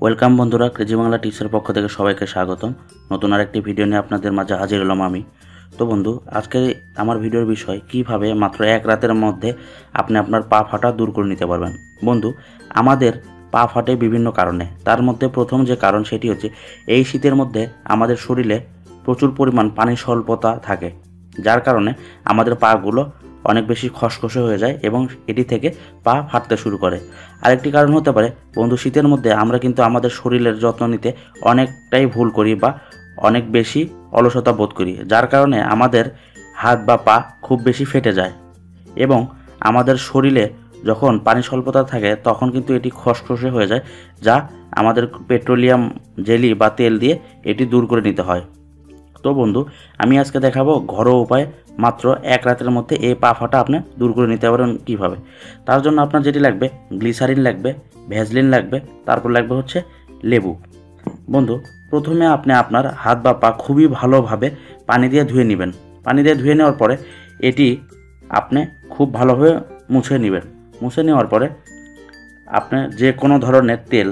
Welcome বন্ধুরা, crazy Bangla টিপসের পক্ষ থেকে সবাইকে স্বাগতম। নতুন আরেকটি ভিডিও নিয়ে আপনাদের মাঝে হাজির হলাম আমি। তো বন্ধু, আজকে আমার ভিডিওর বিষয়, কীভাবে মাত্র এক রাতের মধ্যে আপনি আপনার পা ফাটা দূর করে নিতে পারবেন? বন্ধু, আমাদের পা ফাটে বিভিন্ন কারণে। তার মধ্যে প্রথম যে কারণ সেটি হচ্ছে, এই শীতের মধ্যে আমাদের শরীরে প্রচুর পরিমাণ পানির স্বল্পতা থাকে। যার কারণে আমাদের পাগুলো অনেক বেশি খসখসে হয়ে যায় এবং এটি থেকে পা ফাটতে শুরু করে। আরেকটি কারণ হতে পারে, বন্ধু, শীতের মধ্যে আমরা কিন্তু আমাদের শরীরের যত্ন নিতে অনেকটাই ভুল করি বা অনেক বেশি অলসতা বোধ করি, যার কারণে আমাদের হাত বা পা খুব বেশি ফেটে যায় এবং আমাদের শরীরে যখন পানি স্বল্পতা থাকে, তখন কিন্তু এটি খসখসে হয়ে যায়, যা আমাদের পেট্রোলিয়াম, জেলি বা তেল দিয়ে এটি দূর করে নিতে হয়। তো বন্ধু, আমি আজকে দেখাবো ঘরোয়া উপায়ে মাত্র এক রাতের মধ্যে এই পা ফাটা আপনি দূর করে নিতে পারেন কীভাবে? তার জন্য আপনার যেটি লাগবে, গ্লিসারিন লাগবে ভ্যাজলিন লাগবে, তারপর লাগবে হচ্ছে লেবু। বন্ধু, প্রথমে আপনি আপনার হাত বা পা খুবই ভালোভাবে পানি দিয়ে ধুয়ে নেবেন। পানি দিয়ে ধুয়ে নেওয়ার পরে এটি আপনি খুব ভালোভাবে মুছে নেবেন। মুছে নেওয়ার পরে আপনি যে কোনো ধরনের তেল,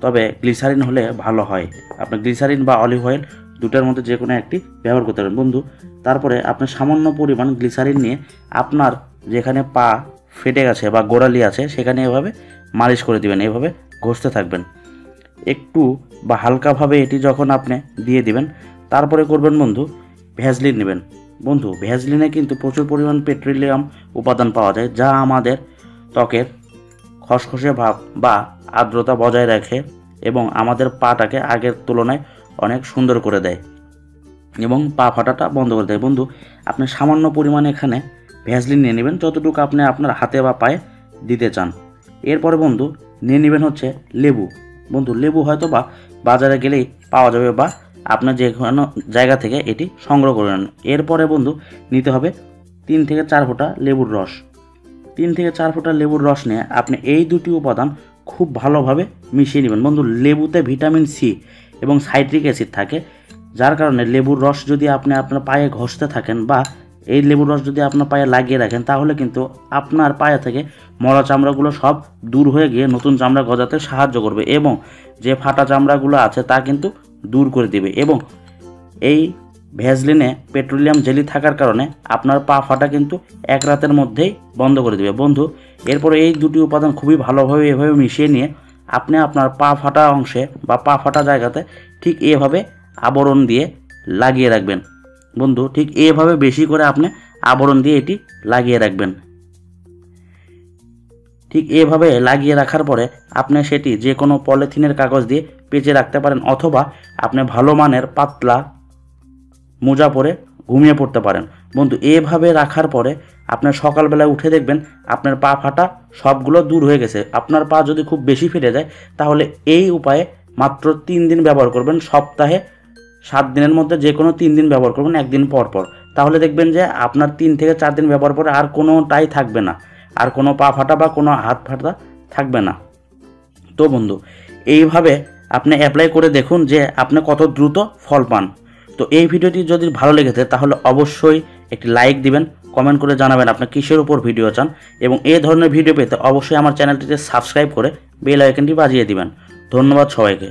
তবে গ্লিসারিন হলে ভালো হয়। আপনি গ্লিসারিন বা অলিভ অয়েল দুটার মধ্যে যে কোনো একটি ব্যবহার করতে পারেন। বন্ধু, তারপরে আপনি সামান্য পরিমাণ গ্লিসারিন নিয়ে আপনার যেখানে পা ফেটে গেছে বা গোড়ালি আছে, সেখানে এভাবে মালিশ করে দিবেন, এভাবে ঘষতে থাকবেন। একটু বা হালকাভাবে এটি যখন আপনি দিয়ে দিবেন, তারপরে করবেন বন্ধু ভ্যাজলিন নেবেন। বন্ধু ভ্যাজলিনে কিন্তু প্রচুর পরিমাণ পেট্রোলিয়াম উপাদান পাওয়া যায়, যা আমাদের ত্বকের খসখসে ভাব বা আর্দ্রতা বজায় রাখে এবং আমাদের পাটাকে আগের তুলনায় অনেক সুন্দর করে দেয়। এবং পা ফাটাটা বন্ধ করে দেয়। বন্ধু, আপনি সামান্য পরিমাণে এখানে ভ্যাসলিন নিয়ে নেবেন, যতটুকু আপনি আপনার হাতে বা পায়ে দিতে চান। এরপরে বন্ধু, নিয়ে নেবেন হচ্ছে লেবু। বন্ধু, লেবু হয়তো বা বাজারে গেলেই পাওয়া যাবে বা আপনার যে কোনো জায়গা থেকে এটি সংগ্রহ করে নেন। এরপরে বন্ধু, নিতে হবে তিন থেকে চার ফোঁটা লেবুর রস। তিন থেকে চার ফোঁটা লেবুর রস নিয়ে আপনি এই দুটি উপাদান খুব ভালোভাবে মিশিয়ে নেবেন। বন্ধু, লেবুতে ভিটামিন সি এবং সাইট্রিক অ্যাসিড থাকে, যার কারণে লেবুর রস যদি আপনি আপনার পায়ে ঘষতে থাকেন বা এই লেবুর রস যদি আপনার পায়ে লাগিয়ে রাখেন, তাহলে কিন্তু আপনার পায়ে থেকে মরা চামড়াগুলো সব দূর হয়ে গিয়ে নতুন চামড়া গজাতে সাহায্য করবে এবং যে ফাটা চামড়াগুলো আছে তা কিন্তু দূর করে দিবে এবং এই ভ্যাজলিনে পেট্রোলিয়াম জেলি থাকার কারণে আপনার পা ফাটা কিন্তু এক রাতের মধ্যেই বন্ধ করে দেবে। বন্ধু, এরপরে এই দুটি উপাদান খুবই ভালোভাবে এভাবে মিশিয়ে নিয়ে আপনি আপনার পা ফাটা অংশে বা পা ফাটা জায়গাতে ঠিক এভাবে আবরণ দিয়ে লাগিয়ে রাখবেন। বন্ধু, ঠিক এভাবে বেশি করে আপনি আবরণ দিয়ে এটি লাগিয়ে রাখবেন। ঠিক এভাবে লাগিয়ে রাখার পরে আপনি সেটি যে কোনো পলিথিনের কাগজ দিয়ে পেঁচে রাখতে পারেন অথবা আপনি ভালো মানের পাতলা মোজা পরে ঘুমিয়ে পড়তে পারেন। বন্ধু, এভাবে রাখার পরে আপনার সকালবেলায় উঠে দেখবেন আপনার পা ফাটা সবগুলো দূর হয়ে গেছে। আপনার পা যদি খুব বেশি ফেটে যায়, তাহলে এই উপায়ে মাত্র তিন দিন ব্যবহার করবেন। সপ্তাহে সাত দিনের মধ্যে যে কোনো তিন দিন ব্যবহার করবেন, একদিন পর পর। তাহলে দেখবেন যে আপনার তিন থেকে চার দিন ব্যবহার পরে আর কোনোটাই থাকবে না। আর কোনো পা ফাটা বা কোনো হাত ফাটা থাকবে না। তো বন্ধু, এইভাবে আপনি অ্যাপ্লাই করে দেখুন যে আপনি কত দ্রুত ফল পান। তো এই ভিডিওটি যদি ভালো লেগেছে তাহলে অবশ্যই একটি লাইক দিবেন কমেন্ট করে জানাবেন আপনি কিসের উপর ভিডিও চান, এবং এই ধরনের ভিডিও পেতে অবশ্যই আমার চ্যানেলটিতে সাবস্ক্রাইব করে বেল আইকনটি বাজিয়ে দিবেন। ধন্যবাদ সবাইকে।